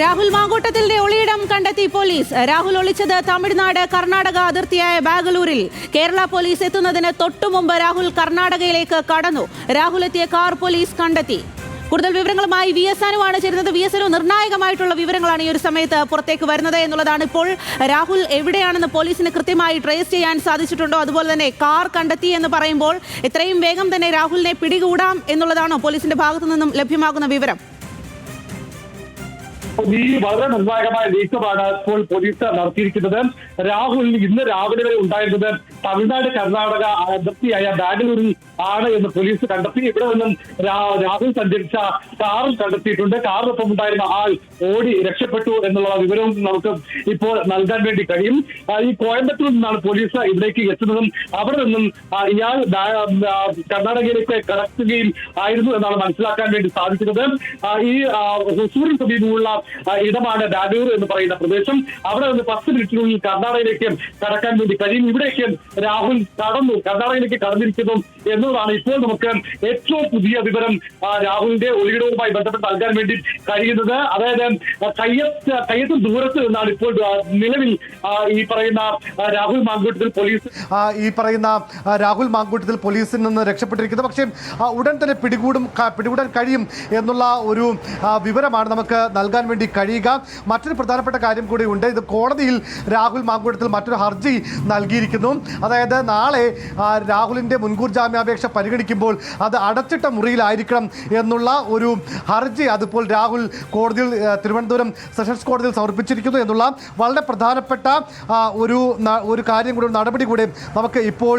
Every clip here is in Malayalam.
രാഹുൽ മാങ്കൂട്ടത്തിന്റെ ഒളിയിടം കണ്ടെത്തി പോലീസ്. രാഹുൽ ഒളിച്ചത് തമിഴ്നാട് കർണാടക അതിർത്തിയായ ബാംഗ്ലൂരിൽ. കേരള പോലീസ് എത്തുന്നതിന് തൊട്ടുമുമ്പ് രാഹുൽ കർണാടകയിലേക്ക് കടന്നു. രാഹുൽ എത്തിയ കാർ പോലീസ് കണ്ടെത്തി. കൂടുതൽ വിവരങ്ങളുമായി വി എസ് അനുവാണ് ചേരുന്നത്. വി എസ് അനു നിർണായകമായിട്ടുള്ള വിവരങ്ങളാണ് ഈ ഒരു സമയത്ത് പുറത്തേക്ക് വരുന്നത് എന്നുള്ളതാണ് ഇപ്പോൾ രാഹുൽ എവിടെയാണെന്ന് പോലീസിന് കൃത്യമായി ട്രേസ് ചെയ്യാൻ സാധിച്ചിട്ടുണ്ടോ? അതുപോലെ തന്നെ കാർ കണ്ടെത്തി എന്ന് പറയുമ്പോൾ എത്രയും വേഗം തന്നെ രാഹുലിനെ പിടികൂടാം എന്നുള്ളതാണോ പോലീസിന്റെ ഭാഗത്തു നിന്നും ലഭ്യമാകുന്ന വിവരം? ഈ വളരെ നിർണായകമായ നീക്കമാണ് ഇപ്പോൾ പോലീസ് നടത്തിയിരിക്കുന്നത്. രാഹുൽ ഇന്ന് രാവിലെ വരെ ഉണ്ടായിരുന്നത് തമിഴ്നാട് കർണാടക അതിർത്തിയായ ബാംഗ്ലൂരിൽ ആണ് എന്ന് പോലീസ് കണ്ടെത്തി. ഇവിടെ നിന്നും രാഹുൽ സഞ്ചരിച്ച കാറിൽ കണ്ടെത്തിയിട്ടുണ്ട്. കാറിനൊപ്പം ഉണ്ടായിരുന്ന ആൾ ഓടി രക്ഷപ്പെട്ടു എന്നുള്ള വിവരവും നമുക്ക് ഇപ്പോൾ നൽകാൻ വേണ്ടി കഴിയും. ഈ കോയമ്പത്തൂരിൽ നിന്നാണ് പോലീസ് ഇവിടേക്ക് എത്തുന്നതും അവിടെ നിന്നും ഇയാൾ കർണാടകയിലേക്ക് കടക്കുകയും ആയിരുന്നു എന്നാണ് മനസ്സിലാക്കാൻ വേണ്ടി സാധിക്കുന്നത്. ഈ ആ, ഹൊസൂറിന് സമീപമുള്ള ഇടമാണ് ഡാഡൂർ എന്ന് പറയുന്ന പ്രദേശം. അവിടെ നിന്ന് പത്ത് മിനിറ്റിനുള്ളിൽ കർണാടകയിലേക്ക് കടക്കാൻ വേണ്ടി കഴിയും. ഇവിടേക്ക് രാഹുൽ കടന്നു. കർണാടകയിലേക്ക് കടന്നിരിക്കുന്നു എന്നുള്ളതാണ് ഇപ്പോൾ നമുക്ക് ഏറ്റവും പുതിയ വിവരം രാഹുലിന്റെ ഒളിയിടവുമായി ബന്ധപ്പെട്ട് നൽകാൻ വേണ്ടി കഴിയുന്നത്. അതായത് കയ്യത്ത് കയ്യത്ത് ദൂരത്ത് നിന്നാണ് ഇപ്പോൾ നിലവിൽ ഈ പറയുന്ന രാഹുൽ മാങ്കൂട്ടത്തിൽ പോലീസ് ഈ പറയുന്ന രാഹുൽ മാങ്കൂട്ടത്തിൽ പോലീസിൽ നിന്ന് രക്ഷപ്പെട്ടിരിക്കുന്നത് പക്ഷേ ഉടൻ തന്നെ പിടികൂടും പിടികൂടാൻ കഴിയും എന്നുള്ള ഒരു വിവരമാണ് നമുക്ക് നൽകാൻ വേണ്ടി കഴിയുക. മറ്റൊരു പ്രധാനപ്പെട്ട കാര്യം കൂടി ഉണ്ട്. ഇത് കോടതിയിൽ രാഹുൽ മാങ്കൂട്ടത്തിൽ മറ്റൊരു ഹർജി നൽകിയിരിക്കുന്നു. അതായത് നാളെ രാഹുലിന്റെ മുൻകൂർ ജാമ്യാപേക്ഷ പരിഗണിക്കുമ്പോൾ അത് അടച്ചിട്ട മുറിയിലായിരിക്കണം എന്നുള്ള ഒരു ഹർജി അതിപ്പോൾ രാഹുൽ കോടതിയിൽ തിരുവനന്തപുരം സെഷൻസ് കോടതിയിൽ സമർപ്പിച്ചിരിക്കുന്നു എന്നുള്ള വളരെ പ്രധാനപ്പെട്ട ഒരു ഒരു കാര്യം കൂടെ നടപടി കൂടെ നമുക്ക് ഇപ്പോൾ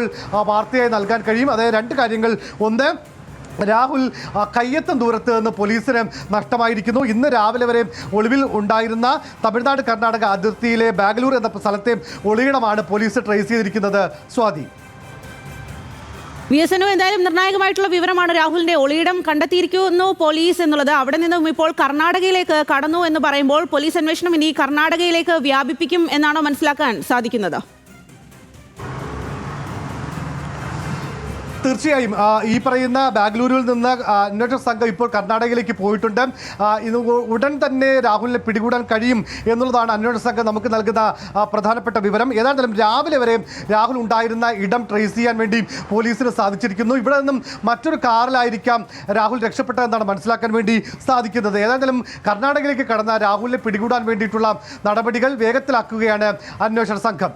വാർത്തയായി നൽകാൻ കഴിയും. അതായത് രണ്ട് കാര്യങ്ങൾ. ഒന്ന് രാഹുൽ കയ്യത്തും ദൂരത്ത് നിന്ന് പോലീസിന് നഷ്ടമായിരിക്കുന്നു. ഇന്ന് രാവിലെ വരെ ഒളിവിൽ ഉണ്ടായിരുന്ന തമിഴ്നാട് കർണാടക അതിർത്തിയിലെ ബാംഗ്ലൂർ എന്ന സ്ഥലത്തെ ഒളിയിടമാണ് പോലീസ് ട്രേസ് ചെയ്തിരിക്കുന്നത്. സ്വാതി. വി എസ് അനു എന്തായാലും നിർണായകമായിട്ടുള്ള വിവരമാണ് രാഹുലിന്റെ ഒളിയിടം കണ്ടെത്തിയിരിക്കുന്നു പോലീസ് എന്നുള്ളത്. അവിടെ നിന്നും ഇപ്പോൾ കർണാടകയിലേക്ക് കടന്നു എന്ന് പറയുമ്പോൾ പോലീസ് അന്വേഷണം ഇനി കർണാടകയിലേക്ക് വ്യാപിപ്പിക്കും എന്നാണോ മനസ്സിലാക്കാൻ സാധിക്കുന്നത്? തീർച്ചയായും ഈ പറയുന്ന ബാംഗ്ലൂരിൽ നിന്ന് അന്വേഷണ സംഘം ഇപ്പോൾ കർണാടകയിലേക്ക് പോയിട്ടുണ്ട്. ഇത് ഉടൻ തന്നെ രാഹുലിനെ പിടികൂടാൻ കഴിയും എന്നുള്ളതാണ് അന്വേഷണ സംഘം നമുക്ക് നൽകുന്ന പ്രധാനപ്പെട്ട വിവരം. ഏതായാലും രാവിലെ വരെ രാഹുൽ ഉണ്ടായിരുന്ന ഇടം ട്രേസ് ചെയ്യാൻ വേണ്ടി പോലീസിന് സാധിച്ചിരിക്കുന്നു. ഇവിടെ നിന്നും മറ്റൊരു കാറിലായിരിക്കാം രാഹുൽ രക്ഷപ്പെട്ടതെന്നാണ് മനസ്സിലാക്കാൻ വേണ്ടി സാധിക്കുന്നത്. ഏതായാലും കർണാടകയിലേക്ക് കടന്ന രാഹുലിനെ പിടികൂടാൻ വേണ്ടിയിട്ടുള്ള നടപടികൾ വേഗത്തിലാക്കുകയാണ് അന്വേഷണ സംഘം.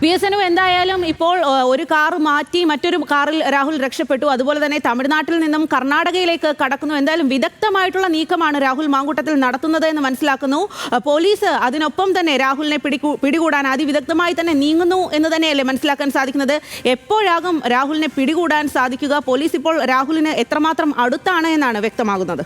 വി എസ് എനു എന്തായാലും ഇപ്പോൾ ഒരു കാർ മാറ്റി മറ്റൊരു കാറിൽ രാഹുൽ രക്ഷപ്പെട്ടു. അതുപോലെ തന്നെ തമിഴ്നാട്ടിൽ നിന്നും കർണാടകയിലേക്ക് കടക്കുന്നു. എന്തായാലും വിദഗ്ധമായിട്ടുള്ള നീക്കമാണ് രാഹുൽ മാങ്കൂട്ടത്തിൽ നടത്തുന്നത് എന്ന് മനസ്സിലാക്കുന്നു. പോലീസ് അതിനൊപ്പം തന്നെ രാഹുലിനെ പിടികൂ പിടികൂടാൻ അതിവിദഗ്ധമായി തന്നെ നീങ്ങുന്നു എന്ന് തന്നെയല്ലേ മനസ്സിലാക്കാൻ സാധിക്കുന്നത്. എപ്പോഴാകും രാഹുലിനെ പിടികൂടാൻ സാധിക്കുക? പോലീസ് ഇപ്പോൾ രാഹുലിന് എത്രമാത്രം അടുത്താണ് എന്നാണ് വ്യക്തമാകുന്നത്.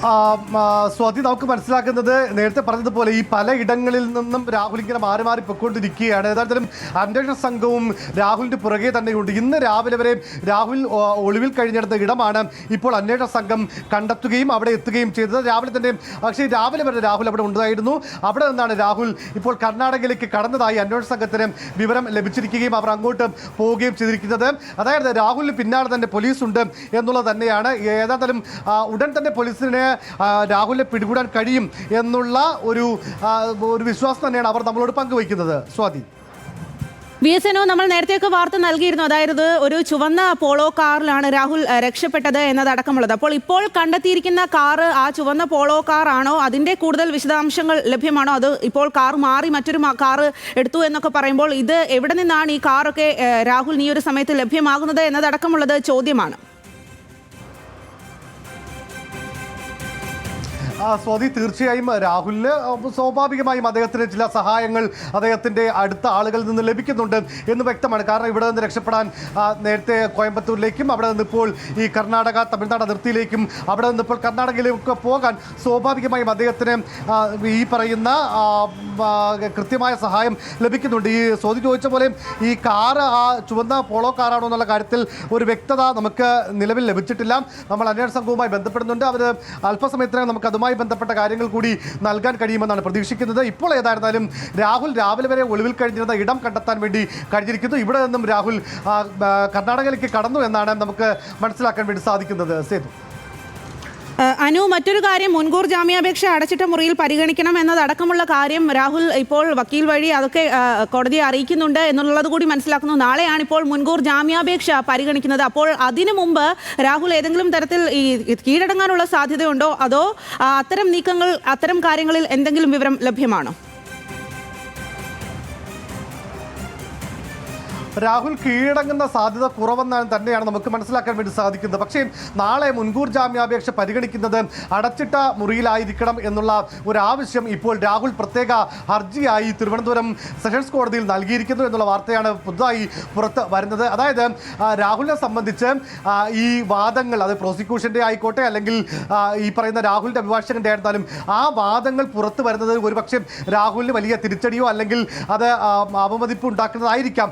സ്വാതി നമുക്ക് മനസ്സിലാക്കുന്നത് നേരത്തെ പറഞ്ഞതുപോലെ ഈ പല ഇടങ്ങളിൽ നിന്നും രാഹുൽ ഇങ്ങനെ മാറി മാറി പൊയ്ക്കൊണ്ടിരിക്കുകയാണ്. ഏതായാലും അന്വേഷണ സംഘവും രാഹുലിന്റെ പുറകെ തന്നെയുണ്ട്. ഇന്ന് രാവിലെ വരെ രാഹുൽ ഒളിവിൽ കഴിഞ്ഞെടുത്ത ഇടമാണ് ഇപ്പോൾ അന്വേഷണ സംഘം കണ്ടെത്തുകയും അവിടെ എത്തുകയും ചെയ്തത്. രാവിലെ തന്നെ പക്ഷേ രാവിലെ വരെ രാഹുൽ അവിടെ ഉണ്ടായിരുന്നു. അവിടെ നിന്നാണ് രാഹുൽ ഇപ്പോൾ കർണാടകയിലേക്ക് കടന്നതായി അന്വേഷണ സംഘത്തിന് വിവരം ലഭിച്ചിരിക്കുകയും അവർ അങ്ങോട്ട് പോവുകയും ചെയ്തിരിക്കുന്നത്. അതായത് രാഹുലിന് പിന്നാലെ തന്നെ പോലീസ് ഉണ്ട് എന്നുള്ളത് തന്നെയാണ്. ഏതായാലും ഉടൻ തന്നെ പോലീസിന് രാഹുലിനെ പിടികൂടാൻ കഴിയും എന്നുള്ള ഒരു ഒരു വിശ്വാസം തന്നെയാണ് അവർ നമ്മളോട് പങ്കുവയ്ക്കുന്നത്. സ്വാതി. ബി എസ് എനോ നമ്മൾ നേരത്തെയൊക്കെ വാർത്ത നൽകിയിരുന്നു. അതായത് ഒരു ചുവന്ന പോളോ കാറിലാണ് രാഹുൽ രക്ഷപ്പെട്ടത് എന്നതടക്കമുള്ളത്. അപ്പോൾ ഇപ്പോൾ കണ്ടെത്തിയിരിക്കുന്ന കാറ് ആ ചുവന്ന പോളോ കാർ ആണോ അതിന്റെ കൂടുതൽ വിശദാംശങ്ങൾ ലഭ്യമാണോ? അത് ഇപ്പോൾ കാർ മാറി മറ്റൊരു കാർ എടുത്തു എന്നൊക്കെ പറയുമ്പോൾ ഇത് എവിടെ നിന്നാണ് ഈ കാറൊക്കെ രാഹുൽ ഈ ഒരു സമയത്ത് ലഭ്യമാകുന്നത് എന്നതടക്കമുള്ളത് ചോദ്യമാണ്. സ്വാതി തീർച്ചയായും രാഹുലിന് സ്വാഭാവികമായും അദ്ദേഹത്തിന് ചില സഹായങ്ങൾ അദ്ദേഹത്തിന്റെ അടുത്ത ആളുകളിൽ നിന്ന് ലഭിക്കുന്നുണ്ട് എന്ന് വ്യക്തമാണ്. കാരണം ഇവിടെ നിന്ന് രക്ഷപ്പെടാൻ നേരത്തെ കോയമ്പത്തൂരിലേക്കും അവിടെ നിന്ന് ഇപ്പോൾ ഈ കർണാടക തമിഴ്നാട് അതിർത്തിയിലേക്കും അവിടെ നിന്ന് ഇപ്പോൾ കർണാടകയിലേക്ക് പോകാൻ സ്വാഭാവികമായും അദ്ദേഹത്തിന് ഈ പറയുന്ന ആ, ആ, കൃത്യമായ സഹായം ലഭിക്കുന്നുണ്ട്. ഈ സ്വാതി ചോദിച്ച പോലെ ഈ കാർ ആ ചുവന്ന പോളോ കാറാണോ എന്നുള്ള കാര്യത്തിൽ ഒരു വ്യക്തത നമുക്ക് നിലവിൽ ലഭിച്ചിട്ടില്ല. നമ്മൾ അന്വേഷണ സംഘവുമായി ബന്ധപ്പെടുന്നുണ്ട്. അവർ അല്പസമയത്തിനകം നമുക്ക് അതുമായി ബന്ധപ്പെട്ട കാര്യങ്ങൾ കൂടി നൽകാൻ കഴിയുമെന്നാണ് പ്രതീക്ഷിക്കുന്നത്. ഇപ്പോൾ ഏതായിരുന്നാലും രാഹുൽ രാവിലെ വരെ ഒളിവിൽ കഴിഞ്ഞിരുന്ന ഇടം കണ്ടെത്താൻ വേണ്ടി കഴിഞ്ഞിരിക്കുന്നു. ഇവിടെ നിന്നും രാഹുൽ കർണാടകയിലേക്ക് കടന്നു എന്നാണ് നമുക്ക് മനസ്സിലാക്കാൻ വേണ്ടി സാധിക്കുന്നത്. സേതു. അനു മറ്റൊരു കാര്യം മുൻകൂർ ജാമ്യാപേക്ഷ അടച്ചിട്ട മുറിയിൽ പരിഗണിക്കണം എന്നതടക്കമുള്ള കാര്യം രാഹുൽ ഇപ്പോൾ വക്കീൽ വഴി അതൊക്കെ കോടതിയെ അറിയിക്കുന്നുണ്ട് എന്നുള്ളത് കൂടി മനസ്സിലാക്കുന്നു. നാളെയാണ് ഇപ്പോൾ മുൻകൂർ ജാമ്യാപേക്ഷ പരിഗണിക്കുന്നത്. അപ്പോൾ അതിനു മുമ്പ് രാഹുൽ ഏതെങ്കിലും തരത്തിൽ ഈ കീഴടങ്ങാനുള്ള സാധ്യതയുണ്ടോ? അതോ അത്തരം നീക്കങ്ങൾ അത്തരം കാര്യങ്ങളിൽ എന്തെങ്കിലും വിവരം ലഭ്യമാണോ? രാഹുൽ കീഴടങ്ങുന്ന സാധ്യത കുറവെന്നാണ് തന്നെയാണ് നമുക്ക് മനസ്സിലാക്കാൻ വേണ്ടി സാധിക്കുന്നത്. പക്ഷേ നാളെ മുൻകൂർ ജാമ്യാപേക്ഷ പരിഗണിക്കുന്നത് അടച്ചിട്ട മുറിയിലായിരിക്കണം എന്നുള്ള ഒരു ആവശ്യം ഇപ്പോൾ രാഹുൽ പ്രത്യേക ഹർജിയായി തിരുവനന്തപുരം സെഷൻസ് കോടതിയിൽ നൽകിയിരിക്കുന്നു എന്നുള്ള വാർത്തയാണ് പുതുതായി പുറത്ത് വരുന്നത്. അതായത് രാഹുലിനെ സംബന്ധിച്ച് ഈ വാദങ്ങൾ അത് പ്രോസിക്യൂഷന്റെ ആയിക്കോട്ടെ അല്ലെങ്കിൽ ഈ പറയുന്ന രാഹുലിന്റെ അഭിഭാഷകന്റെ ആയിരുന്നാലും ആ വാദങ്ങൾ പുറത്തു വരുന്നത് ഒരുപക്ഷെ രാഹുലിന് വലിയ തിരിച്ചടിയോ അല്ലെങ്കിൽ അത് അവമതിപ്പ് ഉണ്ടാക്കുന്നതായിരിക്കാം.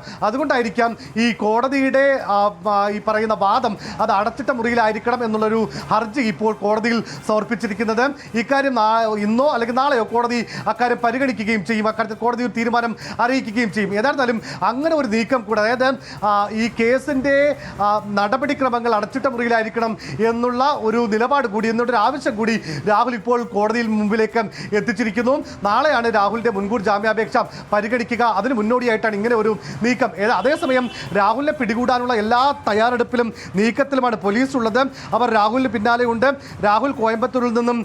അതുകൊണ്ടായിരിക്കാം ഈ കോടതിയുടെ ഈ പറയുന്ന വാദം അത് അടച്ചിട്ട മുറിയിലായിരിക്കണം എന്നുള്ളൊരു ഹർജി ഇപ്പോൾ കോടതിയിൽ സമർപ്പിച്ചിരിക്കുന്നത്. ഇക്കാര്യം ഇന്നോ അല്ലെങ്കിൽ നാളെയോ കോടതി അക്കാര്യം പരിഗണിക്കുകയും ചെയ്യും. അക്കാര്യത്തിൽ കോടതി ഒരു തീരുമാനം അറിയിക്കുകയും ചെയ്യും. ഏതായിരുന്നാലും അങ്ങനെ ഒരു നീക്കം കൂടെ അതായത് ഈ കേസിന്റെ നടപടിക്രമങ്ങൾ അടച്ചിട്ട മുറിയിലായിരിക്കണം എന്നുള്ള ഒരു നിലപാട് കൂടി എന്നുള്ളൊരു ആവശ്യം കൂടി രാഹുൽ ഇപ്പോൾ കോടതിയിൽ മുമ്പിലേക്ക് എത്തിച്ചിരിക്കുന്നു. നാളെയാണ് രാഹുലിന്റെ മുൻകൂർ ജാമ്യാപേക്ഷ പരിഗണിക്കുക. അതിന് മുന്നോടിയായിട്ടാണ് ഇങ്ങനെ ഒരു നീക്കം. അതേസമയം രാഹുലിനെ പിടികൂടാനുള്ള എല്ലാ തയ്യാറെടുപ്പിലും നീക്കത്തിലുമാണ് പോലീസ് ഉള്ളത് അവർ രാഹുലിന് പിന്നാലെ ഉണ്ട് രാഹുൽ കോയമ്പത്തൂരിൽ നിന്നും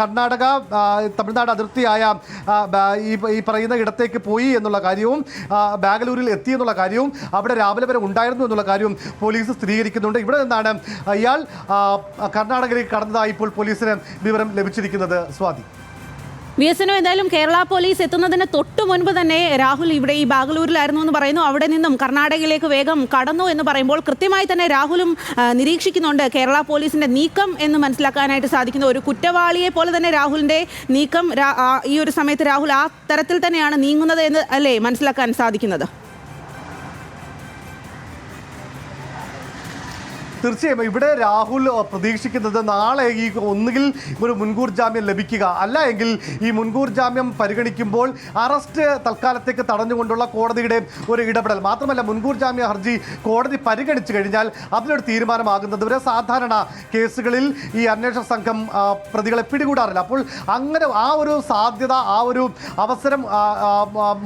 കർണാടക തമിഴ്നാട് അതിർത്തിയായ ഈ പറയുന്ന ഇടത്തേക്ക് പോയി എന്നുള്ള കാര്യവും ബാംഗ്ലൂരിൽ എത്തി എന്നുള്ള കാര്യവും അവിടെ രാവിലെ വരെ ഉണ്ടായിരുന്നു എന്നുള്ള കാര്യവും പോലീസ് സ്ഥിരീകരിക്കുന്നുണ്ട്. ഇവിടെ നിന്നാണ് ഇയാൾ കർണാടകയിലേക്ക് കടന്നതായി ഇപ്പോൾ പോലീസിന് വിവരം ലഭിച്ചിരിക്കുന്നത്. സ്വാതി. വി എസ് എന്തായാലും കേരള പോലീസ് എത്തുന്നതിന് തൊട്ടു മുൻപ് തന്നെ രാഹുൽ ഇവിടെ ഈ ബാംഗ്ലൂരിലായിരുന്നു എന്ന് പറയുന്നു. അവിടെ നിന്നും കർണാടകയിലേക്ക് വേഗം കടന്നു എന്ന് പറയുമ്പോൾ കൃത്യമായി തന്നെ രാഹുലും നിരീക്ഷിക്കുന്നുണ്ട് കേരള പോലീസിന്റെ നീക്കം എന്ന് മനസ്സിലാക്കാനായിട്ട് സാധിക്കുന്നു. ഒരു കുറ്റവാളിയെ പോലെ തന്നെ രാഹുലിന്റെ നീക്കം ഈ ഒരു സമയത്ത് രാഹുൽ ആ തരത്തിൽ തന്നെയാണ് നീങ്ങുന്നത് എന്ന് അല്ലേ മനസ്സിലാക്കാൻ സാധിക്കുന്നത്? തീർച്ചയായും ഇവിടെ രാഹുൽ പ്രതീക്ഷിക്കുന്നത് നാളെ ഈ ഒന്നുകിൽ ഒരു മുൻകൂർ ജാമ്യം ലഭിക്കുക. അല്ല എങ്കിൽ ഈ മുൻകൂർ ജാമ്യം പരിഗണിക്കുമ്പോൾ അറസ്റ്റ് തൽക്കാലത്തേക്ക് തടഞ്ഞുകൊണ്ടുള്ള കോടതിയുടെ ഒരു ഇടപെടൽ. മാത്രമല്ല മുൻകൂർ ജാമ്യ ഹർജി കോടതി പരിഗണിച്ചു കഴിഞ്ഞാൽ അതിലൊരു തീരുമാനമാകുന്നത് വരെ സാധാരണ കേസുകളിൽ ഈ അന്വേഷണ സംഘം പ്രതികളെ പിടികൂടാറില്ല. അപ്പോൾ അങ്ങനെ ആ ഒരു സാധ്യത ആ ഒരു അവസരം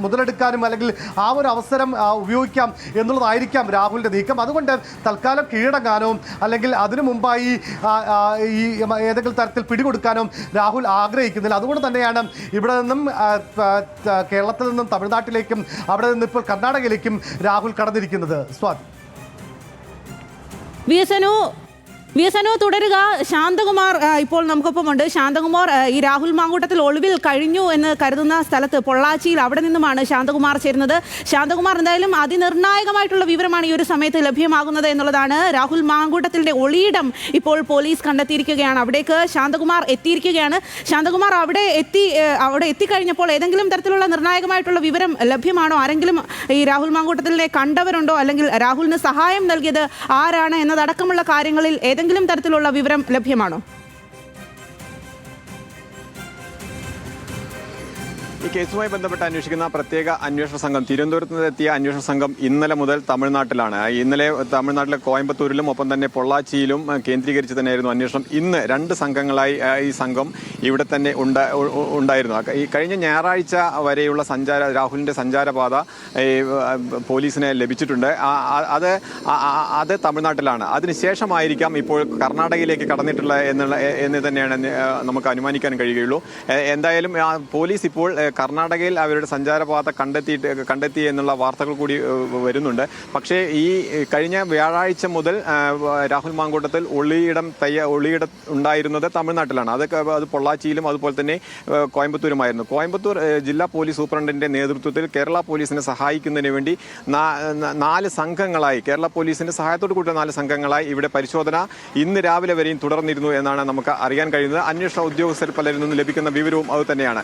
മുതലെടുക്കാനും അല്ലെങ്കിൽ ആ ഒരു അവസരം ഉപയോഗിക്കാം എന്നുള്ളതായിരിക്കാം രാഹുലിന്റെ നീക്കം. അതുകൊണ്ട് തൽക്കാലം കീഴടങ്ങാനോ അല്ലെങ്കിൽ അതിനു മുമ്പായി ഈ ഏതെങ്കിലും തരത്തിൽ പിടികൊടുക്കാനോ രാഹുൽ ആഗ്രഹിക്കുന്നില്ല. അതുകൊണ്ട് തന്നെയാണ് ഇവിടെ നിന്നും കേരളത്തിൽ നിന്നും തമിഴ്നാട്ടിലേക്കും അവിടെ നിന്ന് ഇപ്പോൾ കർണാടകയിലേക്കും Rahul കടന്നിരിക്കുന്നത്. Swathi V V S Anu തുടരുക. ശാന്തകുമാർ ഇപ്പോൾ നമുക്കൊപ്പമുണ്ട് ശാന്തകുമാർ ഈ രാഹുൽ മാങ്കൂട്ടത്തിൽ ഒളിവിൽ കഴിഞ്ഞു എന്ന് കരുതുന്ന സ്ഥലത്ത് പൊള്ളാച്ചിയിൽ അവിടെ നിന്നുമാണ് ശാന്തകുമാർ ചേരുന്നത്. ശാന്തകുമാർ എന്തായാലും അതിനിർണായകമായിട്ടുള്ള വിവരമാണ് ഈ ഒരു സമയത്ത് ലഭ്യമാകുന്നത് എന്നുള്ളതാണ്. രാഹുൽ മാങ്കൂട്ടത്തിന്റെ ഒളിയിടം ഇപ്പോൾ പോലീസ് കണ്ടെത്തിയിരിക്കുകയാണ്. അവിടേക്ക് ശാന്തകുമാർ എത്തിയിരിക്കുകയാണ്. ശാന്തകുമാർ അവിടെ എത്തി അവിടെ എത്തിക്കഴിഞ്ഞപ്പോൾ ഏതെങ്കിലും തരത്തിലുള്ള നിർണായകമായിട്ടുള്ള വിവരം ലഭ്യമാണോ? ആരെങ്കിലും ഈ രാഹുൽ മാങ്കൂട്ടത്തിലെ കണ്ടവരുണ്ടോ? അല്ലെങ്കിൽ രാഹുലിന് സഹായം നൽകിയത് ആരാണ് എന്നതടക്കമുള്ള കാര്യങ്ങളിൽ ഏതെങ്കിലും തരത്തിലുള്ള വിവരം ലഭ്യമാണോ? കേസുമായി ബന്ധപ്പെട്ട് അന്വേഷിക്കുന്ന പ്രത്യേക അന്വേഷണ സംഘം. തിരുവനന്തപുരത്ത് നിന്നെത്തിയ അന്വേഷണ സംഘം ഇന്നലെ മുതൽ തമിഴ്നാട്ടിലാണ്. ഇന്നലെ തമിഴ്നാട്ടിലെ കോയമ്പത്തൂരിലും ഒപ്പം തന്നെ പൊള്ളാച്ചിയിലും കേന്ദ്രീകരിച്ച് തന്നെയായിരുന്നു അന്വേഷണം. ഇന്ന് രണ്ട് സംഘങ്ങളായി ഈ സംഘം ഇവിടെ തന്നെ ഉണ്ടായിരുന്നു. ഈ കഴിഞ്ഞ ഞായറാഴ്ച വരെയുള്ള സഞ്ചാര രാഹുലിന്റെ സഞ്ചാരപാത പോലീസിനെ ലഭിച്ചിട്ടുണ്ട്. അത് അത് തമിഴ്നാട്ടിലാണ്. അതിനുശേഷമായിരിക്കാം ഇപ്പോൾ കർണാടകയിലേക്ക് കടന്നിട്ടുള്ള എന്നുള്ള എന്ന് തന്നെയാണ് നമുക്ക് അനുമാനിക്കാൻ കഴിയുകയുള്ളൂ. എന്തായാലും പോലീസ് ഇപ്പോൾ കർണാടകയിൽ അവരുടെ സഞ്ചാരപാത കണ്ടെത്തിയിട്ട് കണ്ടെത്തി എന്നുള്ള വാർത്തകൾ കൂടി വരുന്നുണ്ട്. പക്ഷേ ഈ കഴിഞ്ഞ വ്യാഴാഴ്ച മുതൽ രാഹുൽ മാങ്കൂട്ടത്തിൽ ഒളിയിടം തയ്യ ഒളിയിടം ഉണ്ടായിരുന്നത് തമിഴ്നാട്ടിലാണ്. അതൊക്കെ അത് പൊള്ളാച്ചിയിലും അതുപോലെ തന്നെ കോയമ്പത്തൂരുമായിരുന്നു. കോയമ്പത്തൂർ ജില്ലാ പോലീസ് സൂപ്രണ്ടിന്റെ നേതൃത്വത്തിൽ കേരള പോലീസിനെ സഹായിക്കുന്നതിന് വേണ്ടി നാല് സംഘങ്ങളായി കേരള പോലീസിന്റെ സഹായത്തോട് കൂടിയ നാല് സംഘങ്ങളായി ഇവിടെ പരിശോധന ഇന്ന് രാവിലെ വരെയും തുടർന്നിരുന്നു എന്നാണ് നമുക്ക് അറിയാൻ കഴിയുന്നത്. അന്വേഷണ ഉദ്യോഗസ്ഥർ പലരിൽ നിന്നും ലഭിക്കുന്ന വിവരവും അത് തന്നെയാണ്.